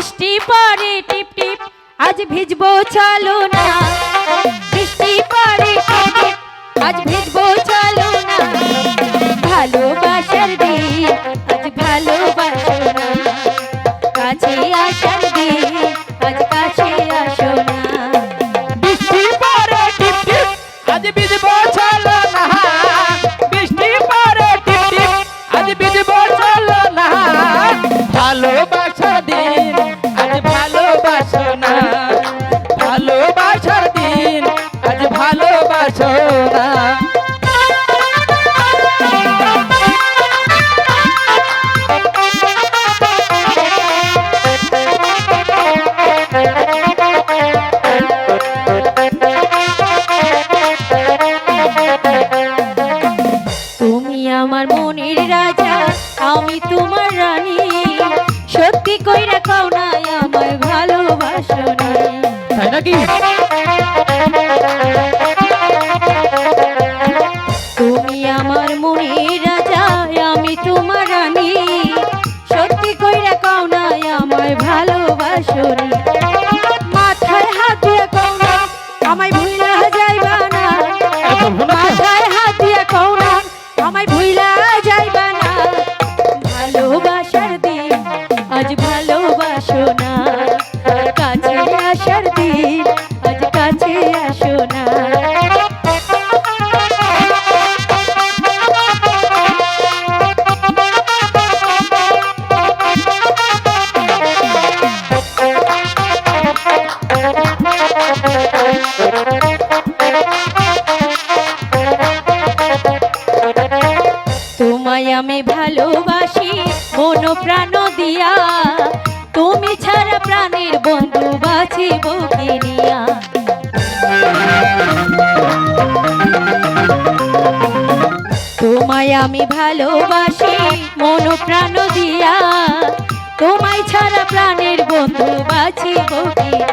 বৃষ্টি পরে টিপ টিপ, আজ ভিজবো চলো না। বৃষ্টি পরে আজ ভিজবো চলো না। ভালোবাসার দিন, আজ ভালোবাসো ভালোবাসো না। ভালোবাসার দিন আজ ভালোবাসো না। তুমি কইরা কও না আমায় ভালোবাসো না। তাই নাকি? তুমি আমার মনের রাজা আমি তোমার রানী। সত্যি কইরা কও না আমায় ভালোবাসো না। আমি ভালোবাসি, মন প্রাণ দিয়া। তুমি ছাড়া প্রাণের বন্ধু বাঁচিব কিনিয়া তোমায় আমি ভালোবাসি, মন প্রাণ দিয়া। তোমায় ছাড়া প্রাণের বন্ধু বাঁচিব কিনিয়া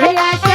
কাছে